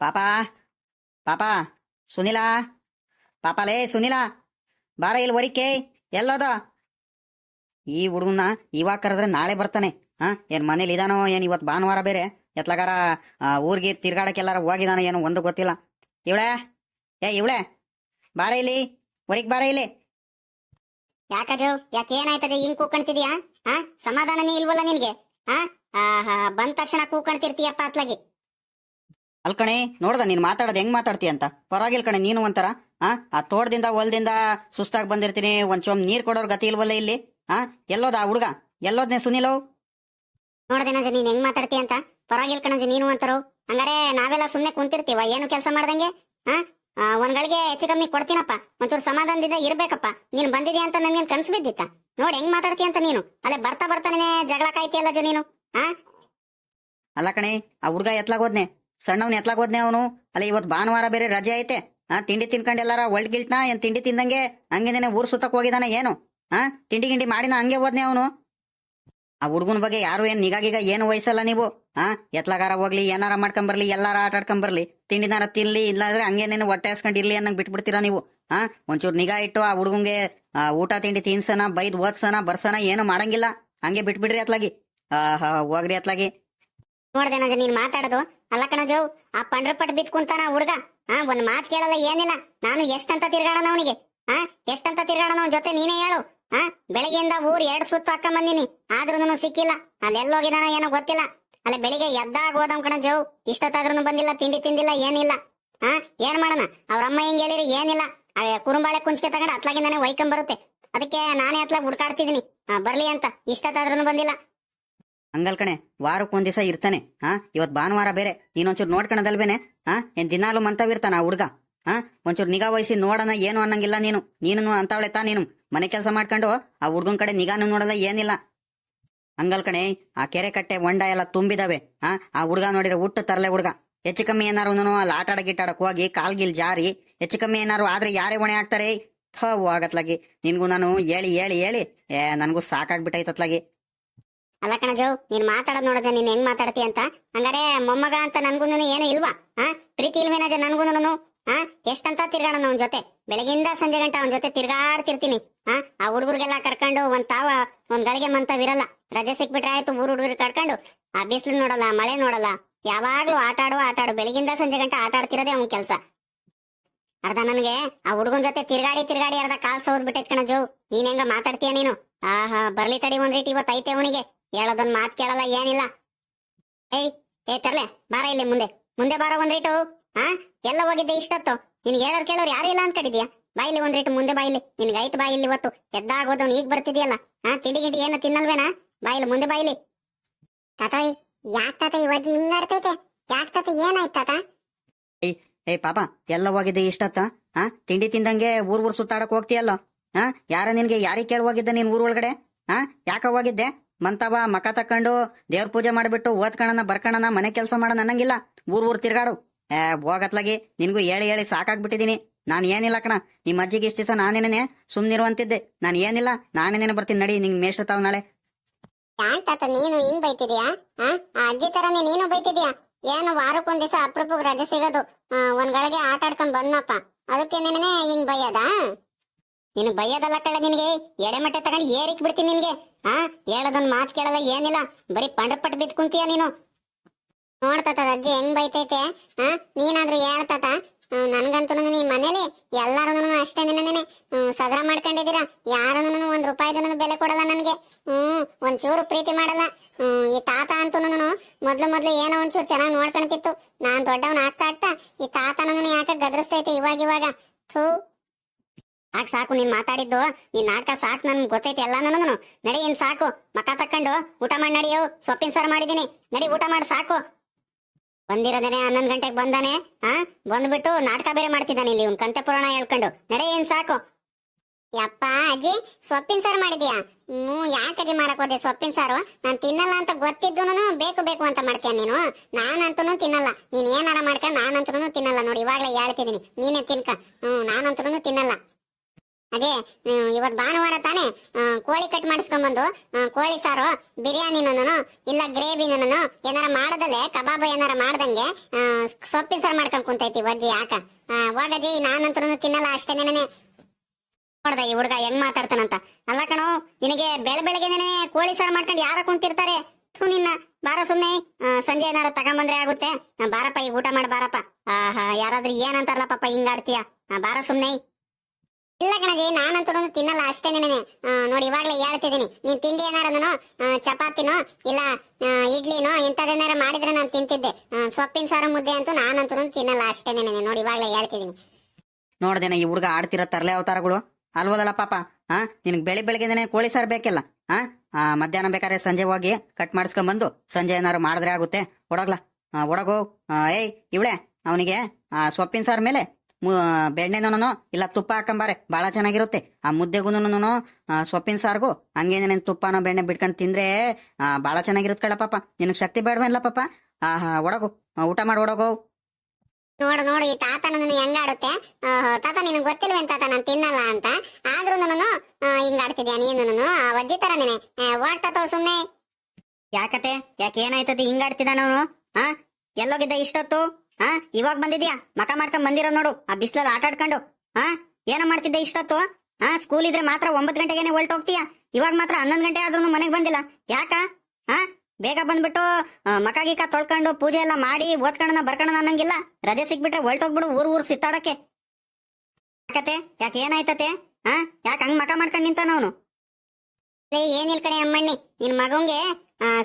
ಪಾಪ ಪಾಪ, ಸುನಿಲ, ಪಾಪಲೇ ಸುನಿಲ, ಬಾರ ಇಲ್ಲಿ ಒರಿಕೆ ಎಲ್ಲೋದ? ಈ ಹುಡುಗನ ಇವಾಗ ಕರೆದ್ರೆ ನಾಳೆ ಬರ್ತಾನೆ. ಹಾ, ಏನ್ ಮನೇಲಿ ಇದಾನೋ ಏನ್ ಇವತ್ತು ಭಾನುವಾರ ಬೇರೆ? ಎತ್ಲಗಾರ ಊರಿಗೆ ತಿರ್ಗಾಡಕ್ಕೆಲ್ಲಾರ ಹೋಗಿದಾನ ಏನೋ ಒಂದು ಗೊತ್ತಿಲ್ಲ. ಇವಳೆ? ಏ, ಇವಳೆ? ಬಾರ ಇಲ್ಲಿ ಒರಿಕ್ ಬಾರ ಇಲ್ಲಿ. ಯಾಕಜು ಯಾಕೆ ಏನಾಯ್ತದೆ? ಹಿಂಗ್ ಕೂಕಣ್ತಿದ್ಯಾ ಹಾ, ಸಮಾಧಾನನೇ ಇಲ್ವಲ್ಲ ನಿನ್ಗೆ? ಹಾ ಬಂದ ತಕ್ಷಣ ಕೂಕಣ್ತಿರ್ತೀಯಪ್ಪ ಅತ್ಲಾಗಿ. ಅಲ್ಕಣೆ ನೋಡ್ದ ನೀನ್ ಮಾತಾಡೋದು ಹೆಂಗ್ ಮಾತಾಡ್ತಿ ಅಂತ? ಪರವಾಗಿಲ್ಲ ಕಣೆ ನೀನು ಒಂಥರ ಆ? ಆ ತೋಟದಿಂದ ಹೊಲದಿಂದ ಸುಸ್ತಾಗಿ ಬಂದಿರ್ತೀನಿ ಒಂದ್ ಚೊಮ್ ನೀರ್ ಕೊಡೋರ್ ಗತಿ ಇಲ್ವಲ್ಲ ಇಲ್ಲಿ? ಆ? ಎಲ್ಲೋದ ಆ ಹುಡುಗ? ಎಲ್ಲೋದ್ನೆ ಸುನಿಲೋ ನೋಡ್ದೇನಜ ನೀನ್ ಹೆಂಗ್ ಮಾತಾಡ್ತಿ ಅಂತ? ಪರವಾಗಿಲ್ಲ ಕಣಜು ನೀನು ಅಂತಾರೋ ಹಂಗಾರೆ ನಾವೆಲ್ಲ ಸುಮ್ನೆ ಕುಂತಿರ್ತೀವ ಏನು ಕೆಲಸ ಮಾಡ್ದಂಗೆ? ಹಾ ಆ, ಒಂದ್ ಗಳಿಗೆ ಹೆಚ್ಚು ಕಮ್ಮಿ ಕೊಡ್ತೀನಪ್ಪ. ಒಂಚೂರು ಸಮಾಧಾನದಿಂದ ಇರ್ಬೇಕಪ್ಪ. ನೀನ್ ಬಂದಿದ್ಯಾ ಅಂತ ನನ್ಗೇನ್ ಕನ್ಸು ಬಿದ್ದಿತ್ತ? ನೋಡ್ ಹೆಂಗ್ ಮಾತಾಡ್ತೀಯ ಅಂತ ನೀನು? ಅಲ್ಲೇ ಬರ್ತಾ ಬರ್ತಾನೆ ಜಗಳ ಕಾಯ್ತಿಯಲ್ಲ ಜೊ ನೀನು ಹಾ ಅಲ್ಲ ಕಣೆ ಆ ಹುಡುಗ ಎತ್ಲಾಗೋದ್ನೆ ಸಣ್ಣವ್ನ ಎತ್ಲಾಗೋದ್ನೆ ಅವನು. ಅಲ್ಲ ಇವತ್ತು ಭಾನುವಾರ ಬೇರೆ ರಜೆ ಐತೆ. ಆ, ತಿಂಡಿ ತಿನ್ಕೊಂಡ್ ಎಲ್ಲಾರ ಗಿಲ್ಟ್ನ ಏನ್ ತಿಂಡಿ ತಿಂದಂಗೆ ಹಂಗೇನೆ ಊರ್ ಸುತ್ತಕ್ ಹೋಗಿದಾನ ಏನು? ಆ, ತಿಂಡಿ ಗಿಂಡಿ ಮಾಡಿನ ಹಂಗೆ ಹೋದ್ನೆ ಅವನು. ಆ ಹುಡುಗನ ಬಗ್ಗೆ ಯಾರು ಏನ್ ನಿಗಾಗಿಗ ಏನು ವಯಸ್ಸಲ್ಲ ನೀವು? ಆ, ಎತ್ಲಾಗಾರ ಹೋಗ್ಲಿ, ಏನಾರ ಮಾಡ್ಕೊಂಬರ್ಲಿ ಎಲ್ಲಾರ ಆಟ ಆಡ್ಕೊಂಬರ್ಲಿ ತಿಂಡಿನಾರ ತಿನ್ಲಿ, ಇಲ್ಲಾಂದ್ರೆ ಹಂಗೇನೇನು ಹೊಟ್ಟೆ ಹಾಸ್ಕೊಂಡಿರ್ಲಿ ಅನ್ನಂಗ್ ಬಿಟ್ಬಿಡ್ತೀರಾ ನೀವು? ಆ, ಒಂಚೂರು ನಿಗಾ ಇಟ್ಟು ಆ ಹುಡುಗಂಗೆ, ಆ, ಊಟ ತಿಂಡಿ ತಿನ್ಸನ, ಬೈದ್ ಓದ್ಸನ, ಬರ್ಸನ ಏನು ಮಾಡಂಗಿಲ್ಲ. ಹಂಗೆ ಬಿಟ್ಬಿಡ್ರಿ ಅತ್ಲಾಗಿ ಆಹಾ, ಹೋಗ್ರಿ ಅತ್ಲಾಗಿ ನೋಡ್ದೆ ನೀನ್ ಮಾತಾಡೋದು ಅಲ್ಲ ಜೋ ಆ ಪಂಡ್ರಪಟ್ ಬಿತ್ ಕುಂತಾನ ಹುಡ್ಗ. ಹಾ ಒಂದ್ ಮಾತ್ ಕೇಳಲ್ಲ, ಏನಿಲ್ಲ. ನಾನು ಎಷ್ಟಂತ ತಿರ್ಗಾಡನ ಅವನಿಗೆ? ಹಾ ಎಷ್ಟಂತ ತಿರ್ಗಾಡನ ಅವನ ಜೊತೆ ನೀನೇ ಹೇಳು. ಹಾ ಬೆಳಗ್ಗೆಯಿಂದ ಊರ್ ಎರಡ್ ಸುತ್ತ ಹಾಕ ಬಂದಿನಿ ಆದ್ರೂನು ಸಿಕ್ಕಿಲ್ಲ. ಅಲ್ಲಿ ಎಲ್ಲೋಗಿದಾನ ಏನೋ ಗೊತ್ತಿಲ್ಲ. ಅಲ್ಲ ಬೆಳಿಗ್ಗೆ ಎದ್ದಾಗ ಹೋದವ್ ಕಣಜು ಇಷ್ಟೊತ್ತಾದ್ರೂ ಬಂದಿಲ್ಲ, ತಿಂಡಿ ತಿಂದಿಲ್ಲ, ಏನಿಲ್ಲ. ಹಾ ಏನ್ ಮಾಡೋಣ? ಅವ್ರ ಅಮ್ಮ ಹಿಂಗ್ ಹೇಳಿರಿ, ಏನಿಲ್ಲ. ಕುರುಂಬಾಳೆ ಕುಂಚಿಕೆ ತಗೊಂಡು ಅತ್ಲಾಗಿಂದಾನೆ ಒಯ್ಕೊಂಡ್ ಬರುತ್ತೆ ಅದಕ್ಕೆ ನಾನೇ ಅತ್ಲಾಗ ಹುಡ್ಕಾಡ್ತಿದೀನಿ. ಬರ್ಲಿ ಅಂತ. ಇಷ್ಟೊತ್ತಾದ್ರೂ ಬಂದಿಲ್ಲ. ಹಂಗಲ್ ಕಣೆ, ವಾರಕ್ಕೆ ಒಂದ್ ದಿವಸ ಇರ್ತಾನೆ ಹಾ ಇವತ್ ಭಾನುವಾರ ಬೇರೆ, ನೀನೊಂಚೂರು ನೋಡ್ಕಣದಲ್ವೇನೆ ಹಾ ಏನ್ ದಿನಾಲು ಮಂತವಿರ್ತಾನ ಆ ಹುಡ್ಗ ಹಾ ಒಂಚೂರು ನಿಗಾ ವಹಿಸಿ ನೋಡೋಣ, ಏನು ಅನ್ನಂಗಿಲ್ಲ ನೀನು ನೀನು ಅಂತವಳೆ ತಾ ನೀನು, ಮನೆ ಕೆಲಸ ಮಾಡ್ಕೊಂಡು ಆ ಹುಡ್ಗನ್ ಕಡೆ ನಿಗಾನು ನೋಡಲ್ಲ ಏನಿಲ್ಲ. ಹಂಗಲ್ ಕಣೆ, ಆ ಕೆರೆ ಕಟ್ಟೆ ಹೊಂಡ ಎಲ್ಲ ತುಂಬಿದಾವೆ ಹಾ ಆ ಹುಡ್ಗ ನೋಡಿದ್ರೆ ಹುಟ್ಟು ತರಲೆ ಹುಡ್ಗ. ಹೆಚ್ಚು ಕಮ್ಮಿ ಏನಾರು ಅಲ್ಲಿ ಆಟ ಆಡ ಗಿಟ್ಟಾಡಕ್ ಹೋಗಿ ಕಾಲ್ಗಿಲ್ ಜಾರಿ, ಹೆಚ್ಚು ಕಮ್ಮಿ ಏನಾರು ಆದ್ರೆ ಯಾರೇ ಹೊಣೆ ಆಗ್ತಾರೆ ಥೋ ಆಗತ್ಲಾಗಿ. ನಿನ್ಗೂ ನಾನು ಹೇಳಿ ಹೇಳಿ ಹೇಳಿ, ಏ, ನನಗೂ ಸಾಕಾಗ್ಬಿಟ್ಟೈತತ್ಲಾಗಿ. ಅಲ್ಲ ಕಣಜು, ನೀನ್ ಮಾತಾಡೋದ್ ನೋಡಜ ನೀನ್ ಹೆಂಗ್ ಮಾತಾಡ್ತಿ ಅಂತ. ಹಂಗಾರೆ ಮೊಮ್ಮಗ ಅಂತ ನನ್ಗುನು ಏನು ಇಲ್ವಾ? ಹಾ ಪ್ರೀತಿ ಇಲ್ವೇನಜ ನನ್ಗುನು ಹಾ ಎಷ್ಟಂತ ತಿರ್ಗಾಡೋಣ ಅವನ ಜೊತೆ? ಬೆಳಗಿಂದ ಸಂಜೆ ಗಂಟ ಅವನ ಜೊತೆ ತಿರ್ಗಾಡ್ತಿರ್ತೀನಿ. ಹಾ ಆ ಹುಡುಗರಿಗೆಲ್ಲ ಕರ್ಕೊಂಡು ಒಂದ್ ತಾವ, ಒಂದ್ ಗಳಿಗೆ ಮಂತವಿರಲ್ಲ. ರಜೆ ಸಿಕ್ಬಿಟ್ರೆ ಆಯ್ತು ಊರ್ ಹುಡುಗರು ಕರ್ಕೊಂಡು. ಆ ಬಿಸಿಲು ನೋಡಲ್ಲ, ಮಳೆ ನೋಡಲ್ಲ. ಯಾವಾಗ್ಲೂ ಆಟ ಆಡುವ ಆಟ ಆಡು. ಬೆಳಗಿಂದ ಸಂಜೆ ಗಂಟ ಆಟ ಆಡ್ತಿರೋದೇ ಅವ್ನ ಕೆಲ್ಸ. ಅರ್ಧ ನನ್ಗೆ ಆ ಹುಡುಗನ್ ಜೊತೆ ತಿರ್ಗಾಡಿ ತಿರ್ಗಾಡಿ ಅರ್ಧ ಕಾಲ್ ಸೋದ್ ಬಿಟ್ಟೈತ್ ಕಣಜು. ನೀನ್ ಹೆಂಗ ಮಾತಾಡ್ತೀಯ ನೀನು? ಆಹಾ, ಬರ್ಲಿ ತಡಿ ಒಂದ್ ರೀತಿ ಇವತ್ತೈತೆ ಅವನಿಗೆ. ಹೇಳೋದೊಂದ್ ಮಾತ್ ಕೇಳಲ್ಲ, ಏನಿಲ್ಲ. ಏಯ್ ಏ ತರ್ಲೆ, ಬಾರ ಇಲ್ಲಿ ಮುಂದೆ. ಮುಂದೆ ಬಾರ ಒಂದ್ ರೇಟು ಹಾ ಎಲ್ಲ ಹೋಗಿದ್ದೆ ಇಷ್ಟೊತ್ತು. ನಿನ್ಗೆ ಹೇಳೋರ್ ಕೇಳೋರು ಯಾರು ಇಲ್ಲ ಅನ್ಕೊಂಡಿದ್ಯಾ ಬಾಯಿಲಿ ಒಂದ್ ರೀಟು ಮುಂದೆ ಬಾಯಿಲಿ ನಿನ್ಗೆ ಐತ್ ಬಾಯಿಲಿ ಇವತ್ತು. ಎದ್ದಾಗೋದವ್ನು ಈಗ ಬರ್ತಿದ್ಯಲ್ಲ. ಹಾ ತಿಂಡಿ ಗಿಂಡಿ ಏನು ತಿನ್ನಲ್ವೇನಾ? ಬಾಯಿಲಿ ಮುಂದೆ ಬಾಯಿಲಿ ತಾತಾಯಿ ಯಾಕ್ ತಾತ ಇವಾಗ ಹಿಂಗಾಡ್ತೈತೆ ಯಾಕ್ ತಾತ ಏನಾಯ್ತು ತಾತ? ಏ ಪಾಪ, ಎಲ್ಲ ಹೋಗಿದ್ದೆ ಇಷ್ಟತ್ತ. ಹಾ ತಿಂಡಿ ತಿಂದಂಗೆ ಊರ್ ಊರ್ ಸುತ್ತಾಡಕ್ ಹೋಗ್ತೀಯಲ್ಲ? ಹಾ ಯಾರ ನಿನ್ಗೆ ಯಾರಿಗೆ ಕೇಳಿ ಹೋಗಿದ್ದೆ ನೀನ್ ಊರ್ ಒಳಗಡೆ? ಹಾ ಯಾಕ ಹೋಗಿದ್ದೆ? ಮಂತವ, ಮಕ ತಕೊಂಡು ದೇವ್ರ ಪೂಜೆ ಮಾಡಿಬಿಟ್ಟು ಓದ್ಕಣನ ಬರ್ಕಣನ ಮನೆ ಕೆಲಸ ಮಾಡೋಣ ಅನ್ನಂಗಿಲ್ಲ. ಊರ್ ಊರ್ ತಿರ್ಗಾಡು. ಏ, ಹೋಗತ್ಲಾಗಿ, ನಿನ್ಗೂ ಹೇಳಿ ಹೇಳಿ ಸಾಕಾಗ್ಬಿಟ್ಟಿದೀನಿ. ನಾನು ಏನಿಲ್ಲ ಕಣ. ನಿಮ್ಮ ಅಜ್ಜಿಗೆ ಇಷ್ಟ ದಿವಸ ನಾನೇನೇ ಸುಮ್ನಿರುವಂತಿದ್ದೆ. ನಾನು ಏನಿಲ್ಲ ನಾನೇನೇನೆ ಬರ್ತೀನಿ ನಡಿ, ನಿಂಗೆ ಮೇಷ್ಟ್ರ ತಾವ್ ನಾಳೆ ನೀನು ಹಿಂಗ್ ಬೈತಿದ್ಯಾ? ಆ ಅಜ್ಜಿ ತರನೇ ನೀನು ಬೈತಿದ್ಯಾ? ಏನು ವಾರಕ್ಕೊಂದ್ ದಿವಸ ಅಪ್ರೂಪಕ್ಕೆ ರಜೆ ಸಿಗೋದು. ಒಂದ್ ಗಳಿಗೆ ಆಟ ಆಡ್ಕೊಂಡ್ ಬಂದ್ನಪ್ಪ. ಅದಕ್ಕೆ ನಿನನೆ ಹಿಂಗ್ ಬೈಯದ? ನೀನು ಬೈಯೋದಲ್ಲ ಕಳ್ಳ ನಿನಗೆ? ಎಡೆಮಟ್ಟೆ ತಗೊಂಡು ಏರಿಕ್ ಬಿಡ್ತೀನಿ ನಿನಗೆ. ಆ, ಹೇಳದೊಂದ್ ಮಾತ್ ಕೇಳದ ಏನಿಲ್ಲ. ಬರೀ ಪಂಡ್ರಪಟ್ಟು ಬಿದ್ ಕುಂತೀಯ ನೀನು. ನೋಡ್ತಾತ ಅಜ್ಜಿ ಹೆಂಗ್ ಬೈತೈತೆ? ಆ, ನೀನಾದ್ರೂ ಹೇಳ್ತಾತ ನನ್ಗಂತೂ ನೀ ಮನೇಲಿ ಎಲ್ಲಾರು ಅಷ್ಟೇ ನಿನ್ನೆ ಸದರ ಮಾಡ್ಕೊಂಡಿದ್ದೀರಾ? ಯಾರನ್ನು ಒಂದ್ ರೂಪಾಯಿದೂ ಬೆಲೆ ಕೊಡಲ್ಲ ನನ್ಗೆ. ಹ್ಮ್, ಒಂಚೂರು ಪ್ರೀತಿ ಮಾಡಲ್ಲ. ಹ್ಮ್, ಈ ತಾತ ಅಂತೂ ಮೊದ್ಲು ಮೊದ್ಲು ಏನೋ ಒಂಚೂರು ಚೆನ್ನಾಗಿ ನೋಡ್ಕೊಳ್ತಿತ್ತು. ನಾನ್ ದೊಡ್ಡವನ್ ಆಗ್ತಾ ಆಗ್ತಾ ಈ ತಾತ ನನ್ನ ಯಾಕೆ ಗದರಿಸ್ತೈತೆ ಇವಾಗ ಇವಾಗ? ಥೂ. ಸಾಕ್ ಸಾಕು, ನೀನ್ ಮಾತಾಡಿದ್ದು ನೀನ್ ನಾಟಕ ಸಾಕು ನನ್ ಗೊತ್ತೈತಿ ಎಲ್ಲ ನನಗನು. ನಡಿ ಇನ್ ಸಾಕು ಮಕ ತಕೊಂಡು ಊಟ ಮಾಡಿ ನಡಿಯೋ ಸೊಪ್ಪಿನ ಸಾರು ಮಾಡಿದೀನಿ. ನಡಿ ಊಟ ಮಾಡಿ, ಸಾಕು. ಬಂದಿರೋದೇನೆ ಹನ್ನೊಂದ್ ಗಂಟೆಗೆ ಬಂದಾನೆ ಹಾ ಬಂದ್ಬಿಟ್ಟು ನಾಟಕ ಬೇರೆ ಮಾಡ್ತಿದ್ದಾನೆ ಇಲ್ಲಿ ಇವ್ನ್ ಕಂತೆ ಪುರಾಣ ಹೇಳ್ಕೊಂಡು. ನಡೆ ಏನ್ ಸಾಕು. ಯಪ್ಪ ಅಜ್ಜಿ, ಸೊಪ್ಪಿನ ಸಾರು ಮಾಡಿದ್ಯಾ? ಹ್ಞೂ ಯಾಕೆ ಅಜ್ಜಿ ಮಾಡಕ್ ಹೋದೆ ಸೊಪ್ಪಿನ ಸಾರು? ನಾನ್ ತಿನ್ನಲ್ಲ ಅಂತ ಗೊತ್ತಿದ್ದೂನು ಬೇಕು ಬೇಕು ಅಂತ ಮಾಡ್ತೀಯ ನೀನು? ನಾನಂತೂ ತಿನ್ನಲ್ಲ. ನೀನ್ ಏನಾರ ಮಾಡ್ಕ ನಾನಂತೂ ತಿನ್ನಲ್ಲ. ನೋಡಿ, ಇವಾಗ್ಲೇ ಹೇಳ್ತಿದ್ದೀನಿ. ನೀನೇ ತಿನ್ಕ. ಹ್ಞೂ ನಾನಂತೂ ತಿನ್ನಲ್ಲ. ಅದೇ ಇವತ್ತು ಇವತ್ ಭಾನುವಾರ ತಾನೇ ಕೋಳಿ ಕಟ್ ಮಾಡಿಸ್ಕೊಂಬಂದು ಆ, ಕೋಳಿ ಸಾರು ಬಿರಿಯಾನಿನೂ ಇಲ್ಲ ಗ್ರೇವಿನೂ ಏನಾರ ಮಾಡದಲ್ಲೇ ಕಬಾಬ್ ಏನಾರ ಮಾಡ್ದಂಗೆ ಸೊಪ್ಪಿನ ಸಾರು ಮಾಡ್ಕೊಂಡ್ ಕುಂತೈತಿ ವಜ್ಜಿ ಯಾಕ? ಆ, ಹೋಗಜ್ಜಿ ನಾನಂತರೂ ತಿನ್ನಲ್ಲ ಅಷ್ಟೇ ನೆನೆ ನೋಡ್ದ ಈ ಹುಡುಗ ಹೆಂಗ್ ಮಾತಾಡ್ತಾನಂತ. ಅಲ್ಲ ಕಣೋ ನಿನಗೆ ಬೆಳ ಬೆಳಗ್ಗೆನೆ ಕೋಳಿ ಸಾರು ಮಾಡ್ಕೊಂಡು ಯಾರ ಕುಂತಿರ್ತಾರೆ. ಥು ನಿನ್ನ ಬಾರ ಸುಮ್ನೆ ಸಂಜೆ ಏನಾರ ತಗೊಂಬಂದ್ರೆ ಆಗುತ್ತೆ. ಬಾರಪ್ಪ ಈಗ ಊಟ ಮಾಡಿ ಬಾರಪ್ಪ. ಆಹಾ ಯಾರಾದ್ರೂ ಏನಂತಾರಲ್ಲ ಪಾಪ ಹಿಂಗಾಡ್ತೀಯ. ಬಾರ ಸುಮ್ನೆ. ಇಲ್ಲ ಕಣಜಿ, ನಾನಂತೂ ತಿನ್ನಲ್ಲ, ಅಷ್ಟೇ ನಿನಗೆ ನೋಡಿ, ಇವಾಗ್ಲೇ ಹೇಳ್ತಿದ್ದೀನಿ. ನೀನ್ ತಿಂಡಿ ಏನಾರನು ಚಪಾತಿನೋ, ಇಲ್ಲ ಇಡ್ಲಿನೋ ಇಂಥದ್ದೇನಾರ ಮಾಡಿದ್ರೆ ನಾನು ತಿಂತಿದ್ದೆ. ಸೊಪ್ಪಿನ ಸಾರು ಮುದ್ದೆ ಅಂತೂ ನಾನಂತೂ ತಿನ್ನಲ್ಲ, ಅಷ್ಟೇ ನೆನೆ ನೋಡಿ, ಇವಾಗ್ಲೇ ಹೇಳ್ತಿದ್ದೀನಿ. ನೋಡ್ದೇನ, ಈ ಹುಡುಗ ಆಡ್ತಿರೋ ತರಲೆ ಅವತಾರಗಳು. ಅಲ್ವದಲ್ಲ ಪಾಪ ಹಾ ನಿನಗೆ ಬೆಳಿ ಬೆಳಗ್ಗೆನೆ ಕೋಳಿ ಸಾರ್ ಬೇಕಿಲ್ಲ ಹಾ ಮಧ್ಯಾಹ್ನ ಬೇಕಾದ್ರೆ ಸಂಜೆ ಹೋಗಿ ಕಟ್ ಮಾಡಿಸ್ಕೊಂಬಂದು ಸಂಜೆ ಏನಾರು ಮಾಡಿದ್ರೆ ಆಗುತ್ತೆ. ಒಡಗ್ಲಾ ಹೊಡಗು ಏಯ್, ಇವಳೆ, ಅವನಿಗೆ ಸೊಪ್ಪಿನ ಸಾರ್ ಮೇಲೆ ಬೆಣ್ಣೆನೂ ಇಲ್ಲ ತುಪ್ಪ ಹಾಕೊಂಬಾರೆ ಬಹಳ ಚೆನ್ನಾಗಿರುತ್ತೆ. ಆ ಮುದ್ದೆಗೂನು ಸೊಪ್ಪಿನ ಸಾರ್ಗೂ ನೀನು ತುಪ್ಪನೋ ಬೆಣ್ಣೆ ಬಿಟ್ಕೊಂಡು ತಿಂದ್ರೆ ಬಹಳ ಚೆನ್ನಾಗಿರುತ್ತೆ ಕಳ ಪಾಪ. ನಿನಗೆ ಶಕ್ತಿ ಬೇಡವಲ್ಲ ಪಾಪ? ಆಹಾ ಒಡಗು ಊಟ ಮಾಡಿ ಒಡಗು. ನೋಡು ನೋಡು ಈ ತಾತ ನನ್ನ ಹೆಂಗಾಡುತ್ತೆ ತಾತ ನಿನಗೆ ಗೊತ್ತಿಲ್ವೇನ್ ತಾತ ನಾನು ತಿನ್ನಲ್ಲ ಅಂತ? ಆದ್ರೂ ನಾನು ಹಿಂಗ್ ಆಡ್ತಿದ್ಯಾ ನೀನು ಆ ವಜ್ಜಿ ತರ ನೀನೆ. ಹೋಗ್ ತಾತ ಸುಮ್ನೆ? ಯಾಕತೆ? ಯಾಕೆ ಏನಾಯ್ತದೆ? ಹಿಂಗಾಡ್ತಿದ್ದಾನ ಅವನು ಹಾ ಎಲ್ಲೋಗಿದ್ದ ಇಷ್ಟೊತ್ತು? ಹಾ, ಇವಾಗ ಬಂದಿದ್ಯಾ? ಮಕ ಮಾಡ್ಕೊಂಡ್ ಬಂದಿರೋ ನೋಡು, ಆ ಬಿಸ್ಲಲ್ಲಿ ಆಟ ಆಡ್ಕೊಂಡು. ಹಾ, ಏನ ಮಾಡ್ತಿದ್ದೆ ಇಷ್ಟೊತ್ತು? ಹಾ ಸ್ಕೂಲ್ ಇದ್ರೆ ಮಾತ್ರ ಒಂಬತ್ತು ಗಂಟೆಗೆನೆ ಹೊಲ್ಟೋಗ್ತೀಯಾ ಇವಾಗ ಮಾತ್ರ ಹನ್ನೊಂದು ಗಂಟೆ ಆದ್ರೂ ಮನೆಗೆ ಬಂದಿಲ್ಲ. ಯಾಕ? ಹಾ, ಬೇಗ ಬಂದ್ಬಿಟ್ಟು ಮಕ ಗೀಕ ತೊಳ್ಕೊಂಡು ಪೂಜೆ ಎಲ್ಲ ಮಾಡಿ ಓದ್ಕೊಂಡನ ಬರ್ಕೊಂಡನ ಅನ್ನಂಗಿಲ್ಲ. ರಜೆ ಸಿಕ್ಬಿಟ್ರೆ ಹೊಲ್ಟೋಗ್ಬಿಡು ಊರ್ ಊರ್ ಸಿತ್ತಾಡಕ್ಕೆ ಯಾಕತೆ ಯಾಕೆ ಏನಾಯ್ತತೆ ಹಾ, ಯಾಕೆ ಹಂಗ್ ಮಕ ಮಾಡ್ಕೊಂಡು ನಿಂತಾನ ಅವನು? ಏನಿಲ್ ಕಣೆ ಅಮ್ಮಣ್ಣಿ, ನಿನ್ ಮಗಂಗೆ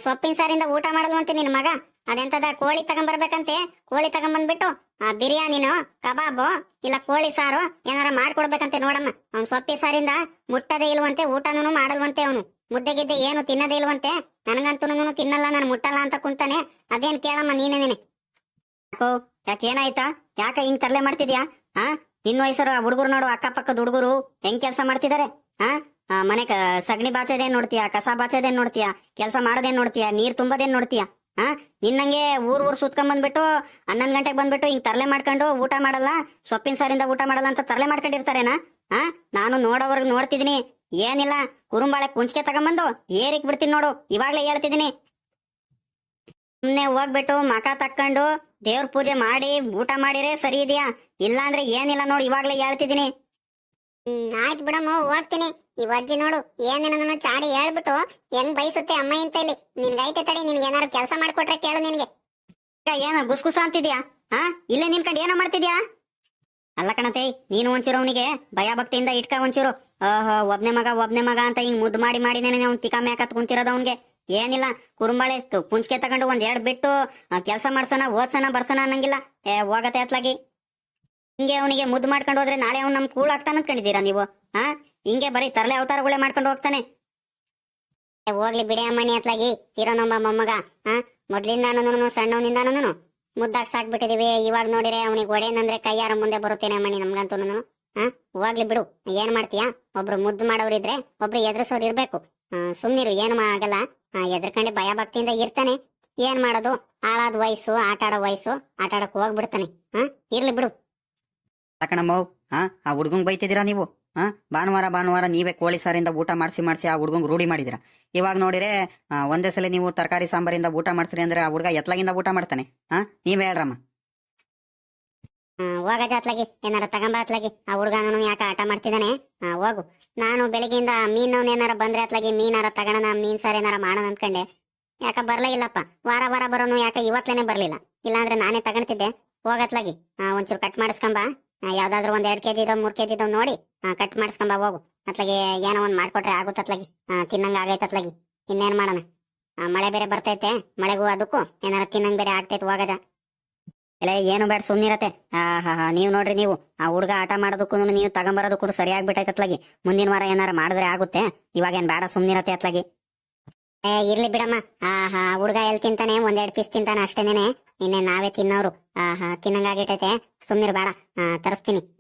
ಸೊಪ್ಪಿನ ಸಾರಿಂದ ಊಟ ಮಾಡಲ್ವಂತೆ ನಿನ್ ಮಗ. ಅದೆಂತದ ಕೋಳಿ ತಗೊಂಬರ್ಬೇಕಂತೆ? ಕೋಳಿ ತಗೊಂಬಂದ್ಬಿಟ್ಟು ಆ ಬಿರಿಯಾನಿನೋ ಕಬಾಬು ಇಲ್ಲ ಕೋಳಿ ಸಾರು ಏನಾರ ಮಾಡ್ಕೊಡ್ಬೇಕಂತೆ ನೋಡಮ್ಮ. ಅವ್ನ್ ಸೊಪ್ಪಿ ಸಾರಿಂದ ಮುಟ್ಟದೇ ಇಲ್ವಂತೆ ಊಟನೂ ಮಾಡಲ್ವಂತೆ ಅವನು. ಮುದ್ದೆ ಗಿದ್ದೆ ಏನು ತಿನ್ನದೇ ಇಲ್ವಂತೆ. ನನಗಂತೂ ತಿನ್ನಲ್ಲ ನಾನು ಮುಟ್ಟಲ್ಲ ಅಂತ ಕುಂತಾನೆ. ಅದೇನ್ ಕೇಳಮ್ಮ ನೀನೇ ನೀನೆ. ಯಾಕೋ ಯಾಕೆ ಏನಾಯ್ತಾ? ಯಾಕ ಹಿಂಗ್ ತರ್ಲೆ ಮಾಡ್ತಿದ್ಯಾ? ಹಾ ನಿನ್ ವಯಸ್ಸರು ಹುಡುಗರು ನೋಡು ಅಕ್ಕಪಕ್ಕದ ಹುಡುಗರು ಹೆಂಗ್ ಕೆಲಸ ಮಾಡ್ತಿದಾರೆ? ಹಾ ಆ, ಮನೆ ಸಗಣಿ ಬಾಚೋದೇನ್ ನೋಡ್ತೀಯಾ? ಕಸ ಬಾಚೋದೇನ್ ನೋಡ್ತೀಯಾ? ಕೆಲಸ ಮಾಡೋದೇನ್ ನೋಡ್ತೀಯಾ? ನೀರ್ ತುಂಬದೇನ್ ನೋಡ್ತೀಯಾ? ಹಾ ನಿನ್ನಂಗೆ ಊರ್ ಊರ್ ಸುತ್ಕೊಂಡ್ ಬಂದ್ಬಿಟ್ಟು, ಹನ್ನೊಂದ್ ಗಂಟೆಗೆ ಬಂದ್ಬಿಟ್ಟು ಹಿಂಗ್ ತರಲೆ ಮಾಡ್ಕೊಂಡು ಊಟ ಮಾಡಲ್ಲ? ಸೊಪ್ಪಿನ ಸಾರಿಂದ ಊಟ ಮಾಡಲ್ಲ ಅಂತ ತರಲೆ ಮಾಡ್ಕೊಂಡಿರ್ತಾರೇನಾ? ಹಾ ನಾನು ನೋಡೋವರ್ಗ್ ನೋಡ್ತಿದೀನಿ. ಏನಿಲ್ಲ, ಕುರುಂಬಾಳೆ ಕುಂಚಿಕೆ ತಗೊಂಬಂದು ಏರಿಕ್ ಬಿಡ್ತೀನಿ ನೋಡು. ಇವಾಗ್ಲೇ ಹೇಳ್ತಿದೀನಿ. ಸುಮ್ನೆ ಹೋಗ್ಬಿಟ್ಟು ಮಕ ತಕ್ಕೊಂಡು ದೇವ್ರ ಪೂಜೆ ಮಾಡಿ ಊಟ ಮಾಡಿರೇ ಸರಿ ಇದೆಯಾ? ಇಲ್ಲಾಂದ್ರೆ ಏನಿಲ್ಲ ನೋಡಿ, ಇವಾಗ್ಲೇ ಹೇಳ್ತಿದೀನಿ. ಆಯ್ತು ಬಿಡಮ್ಮ, ಹೋಗ್ತೀನಿ. ಈ ಅಜ್ಜಿ ನೋಡು ಏನೇನೋ ಚಾಡಿ ಹೇಳ್ಬಿಟ್ಟು ಹೆಂಗ್ ಬಯಸುತ್ತೆ ಅಮ್ಮ ಇಂತ ಇಲ್ಲಿ? ನಿನ್ಗೈತೆ ತಡಿ, ನಿನ್ಗೆ ಏನಾರು ಕೆಲಸ ಮಾಡ್ಕೊಟ್ರೆ ಕೇಳು ನಿನ್ಗೆ. ಏನ ಗುಸ್ಗುಸ ಅಂತಿದ್ಯಾ? ಹಾ? ಇಲ್ಲೇ ನಿನ್ಕಂಡ್ ಏನೋ ಮಾಡ್ತಿದ್ಯಾ? ಅಲ್ಲ ಕಣತೆ, ನೀನು ಒಂಚೂರು ಅವನಿಗೆ ಭಯ ಭಕ್ತಿಯಿಂದ ಇಟ್ಕ ಒಂಚೂರು. ಓಹೋ, ಒಬ್ನೇ ಮಗ ಒಬ್ನೇ ಮಗ ಅಂತ ಹಿಂಗ್ ಮುದ್ದು ಮಾಡಿ ಮಾಡಿದೇನೆ ಅವ್ನ್ ತಿಕ್ಕ ಮ್ಯಾಕತ್ ಕುಂತಿರೋದು ಅವ್ನಿಗೆ. ಏನಿಲ್ಲ, ಕುರುಂಬಾಳೆ ಪುಂಚ್ಕೆ ತಗೊಂಡು ಒಂದ್ ಎರಡ್ ಬಿಟ್ಟು ಕೆಲಸ ಮಾಡ್ಸೋಣ, ಓದ್ಸೋಣ, ಬರ್ಸೋಣ ಅನ್ನಂಗಿಲ್ಲ. ಏ, ಹೋಗತ್ತೆ ಅತ್ಲಾಗಿ. ಹಿಂಗೆ ಅವನಿಗೆ ಮುದ್ದು ಮಾಡ್ಕೊಂಡು ಹೋದ್ರೆ ನಾಳೆ ಅವ್ನು ನಮ್ ಕೂಳ್ ಆಗ್ತಾನ ಕಂಡಿದ್ದೀರಾ ನೀವು? ಹಾ? ಹಿಂಗೆ ಬರೀ ತರಲೆ ಅವತಾರಗಳೇ ಮಾಡ್ಕೊಂಡು ಹೋಗ್ತಾನೆ. ಹೋಗ್ಲಿ ಬಿಡಿ ಅಮ್ಮಣಿ ಅತ್ಲಾಗಿ. ನಮ್ಮ ಮೊಮ್ಮಗ ಹಾ ಮೊದ್ಲಿಂದಾನು ಸಣ್ಣವನಿಂದಾನು ಮುದ್ದಾಗ್ ಸಾಕ್ಬಿಟ್ಟಿದೀವಿ. ಇವಾಗ ನೋಡಿರೆ ಅವನಿಗೆ ಒಡೆಯನಂದ್ರೆ ಕೈಯಾರ ಮುಂದೆ ಬರುತ್ತೇನೆ ಅಮ್ಮಣಿ ನಮ್ಗಂತೂ ಹಾ ಹೋಗ್ಲಿ ಬಿಡು. ಏನ್ ಮಾಡ್ತೀಯಾ? ಒಬ್ರು ಮುದ್ದು ಮಾಡೋರಿದ್ರೆ ಒಬ್ರು ಎದುರಿಸೋರು ಇರ್ಬೇಕು. ಸುಮ್ನಿರು, ಏನು ಆಗಲ್ಲ. ಎದ್ರಕಂಡೆ ಭಯ ಭಕ್ತಿಯಿಂದ ಇರ್ತಾನೆ. ಏನ್ ಮಾಡೋದು? ಹಾಳಾದ ವಯಸ್ಸು ಆಟ ಆಡೋ ವಯಸ್ಸು ಆಟ ಹೋಗ್ಬಿಡ್ತಾನೆ. ಹಾ ಇರ್ಲಿ ಬಿಡು. ಹಾ ಆ ಹುಡ್ಗಂಗ್ ಬೈತಿದ್ದೀರಾ ನೀವು? ಹಾ? ಭಾನುವಾರ ಭಾನುವಾರ ನೀವೇ ಕೋಳಿ ಸಾರಿಂದ ಊಟ ಮಾಡಿಸಿ ಮಾಡಿಸಿ ಆ ಹುಡುಗಂಗೆ ರೂಢಿ ಮಾಡಿದಿರ. ಇವಾಗ ನೋಡಿರೆ ಒಂದೇ ಸಲ ನೀವು ತರಕಾರಿ ಸಾಂಬಾರಿಂದ ಊಟ ಮಾಡಿಸ್ರಿ ಅಂದ್ರೆ ಆ ಹುಡುಗ ಎತ್ಲಾಗಿಂದ ಊಟ ಮಾಡ್ತಾನೆ. ಹಾ? ನೀವೇ ಹೇಳ್ರಮ್ಮ. ಹೋಗ ಜಾತ್ಲಾಗಿ. ಏನಾರ ತಗೊಂಬ ಅತ್ಲಾಗಿ. ಆ ಹುಡುಗನೂ ಯಾಕೆ ಆಟ ಮಾಡ್ತಿದ್ದಾನೆ ಹೋಗು. ನಾನು ಬೆಳಿಗ್ಗೆಯಿಂದ ಮೀನವ್ನ ಏನಾರ ಬಂದ್ರೆ ಅತ್ಲಾಗಿ ಮೀನಾರ ತಗೋಣ ಮೀನ್ ಸಾರ್ ಏನಾರ ಮಾಡೋಣ ಅಂದ್ಕೊಂಡೆ. ಯಾಕ ಬರ್ಲೇ ಇಲ್ಲಪ್ಪ. ವಾರ ವಾರ ಬರೋನು ಯಾಕ ಇವತ್ಲೇನೆ ಬರ್ಲಿಲ್ಲ. ಇಲ್ಲಾಂದ್ರೆ ನಾನೇ ತಗೊಂತಿದ್ದೆ. ಹೋಗತ್ಲಾಗಿ ಒಂಚೂರು ಕಟ್ ಮಾಡಿಸ್ಕೊಂಬ. ಯಾವ್ದಾದ್ರು ಒಂದ್ ಎರಡ್ ಕೆಜಿ ಇದಾವ್ ಮೂರ್ ಕೆಜಿ ಇದಾವ್ ನೋಡಿ ಕಟ್ ಮಾಡಿಸ್ಕೊಂಬ ಹೋಗು. ಅತ್ಲಾಗಿ ಏನೋ ಒಂದ್ ಮಾಡ್ಕೊಟ್ರೆ ಆಗುತ್ತತ್ಲಾಗಿ ತಿನ್ನಂಗ ಆಗೈತತ್ಲಾಗಿ ಇನ್ನೇನ್ ಮಾಡೋಣ? ಆ, ಮಳೆ ಬೇರೆ ಬರ್ತೈತೆ ಮಳೆಗೂ ಅದಕ್ಕೂ ಏನಾರ ತಿನ್ನಂಗ್ ಬೇರೆ ಆಗ್ತೈತೆ ಹೋಗಜ. ಇಲ್ಲ ಏನು ಬೇಡ ಸುಮ್ನಿರತ್ತೆ ಹಾ ಹಾ ಹಾ ನೀವು ನೋಡ್ರಿ ನೀವು. ಆ ಹುಡುಗ ಆಟ ಮಾಡೋದಕ್ಕೂ ನೀವು ತಗೊಂಬರೋದಕ್ಕೂ ಸರಿಯಾಗಿ ಬಿಟ್ಟೈತೆ ಅತ್ಲಾಗಿ. ಮುಂದಿನ ವಾರ ಏನಾರ ಮಾಡಿದ್ರೆ ಆಗುತ್ತೆ. ಇವಾಗ ಏನ್ ಬೇಡ ಸುಮ್ನಿರತ್ತೆ ಅತ್ಲಾಗಿ. ಏ ಇರ್ಲಿ ಬಿಡಮ್ಮ. ಆಹಾ ಹುಡುಗ ಎಲ್ ತಿಂತಾನೆ ಒಂದೆರಡು ಪೀಸ್ ತಿಂತಾನೆ ಅಷ್ಟೇನೇನೆ. ಇನ್ನೇ ನಾವೇ ತಿನ್ನೋರು. ತಿನ್ನಂಗಾಗಿಟ್ಟೈತೆ ಆ, ತರಿಸ್ತೀನಿ.